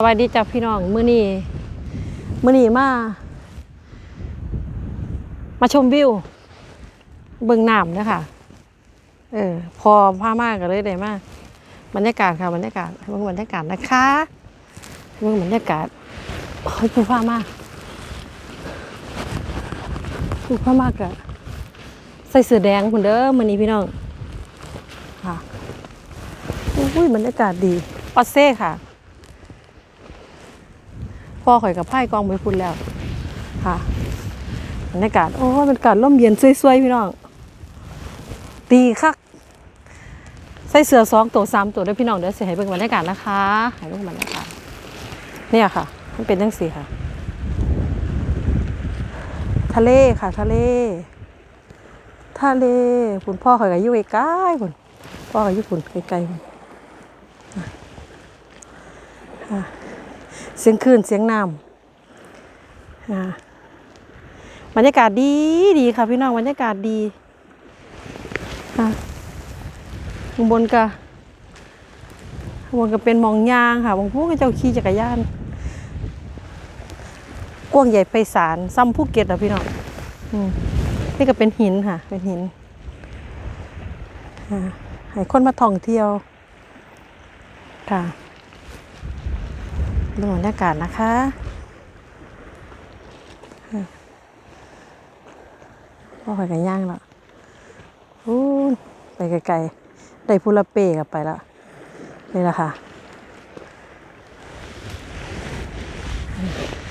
สวัสดีจ้าพี่น้องมื้อนี้มื้อนี้มา มาชมวิว เบิ่งน้ำนะคะเออ พอพามากกันเลยได้มาบรรยากาศค่ะบรรยากาศเบิ่งบรรยากาศนะคะเบิ่งบรรยากาศโอ้ยผู้พามากผู้พามากอะใส่เสื้อแดงคนเด้อมื้อนี้พี่น้องค่ะอุ้ยบรรยากาศดีออสเซ่ค่ะ พ่อข่อยกับไพ่กองไปพุ่นแล้วค่ะบรรยากาศโอ้บรรยากาศร่มเย็นสวยๆพี่น้องดีคักใส่เสื้อสองตัวสามตัวด้วยพี่น้องเดี๋ยวเสียให้เบิ่งบรรยากาศนะคะให้เบิ่งบรรยากาศเนี่ยค่ะ มันเป็นจังสี่ค่ะ ทะเลค่ะทะเล ทะเลคุณพ่อข่อยกับยู่ใกล้คุณพ่อกับอยู่คุณไกลๆพุ่นอะ เสียงคลื่นเสียงน้ำบรรยากาศดีดีค่ะพี่น้องบรรยากาศดีข้างบนก็ข้างบนก็เป็นมองยางค่ะบางพวกก็เจ้าขี่จักรยานกว้างใหญ่ไพศาลซ้ำภูเก็ตอะพี่น้องอนี่ก็เป็นหินค่ะ เป็นหินอ่าให้คนมาท่องเที่ยวค่ะ ดูบรรยากาศนะคะว่าไปกันย่างแล้วอู้ไปไกลๆ ได้พูละเป้กับไปแล้วนี่แหละค่ะ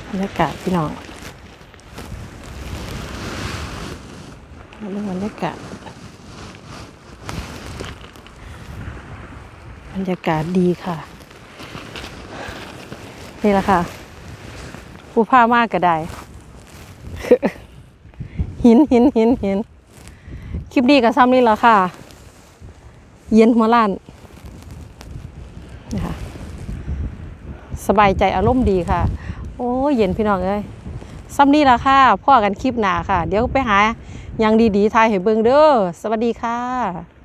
บรรยากาศพี่น้องดูบรรยากาศบรรยากาศดีค่ะ นี่แหละค่ะผู้ผ้ามากก็ได้ หินหินหินหินคลิปดีกับซ้ำนี่แหละค่ะ เย็นหัวล้านนะคะสบายใจอารมณ์ดีค่ะ โอ้เย็นพี่น้องเอ้ยซ้ำนี่แหละค่ะพ่อกันคลิปหนาค่ะ เดี๋ยวไปหาอย่างดีๆทายให้เบิงเด้อสวัสดีค่ะ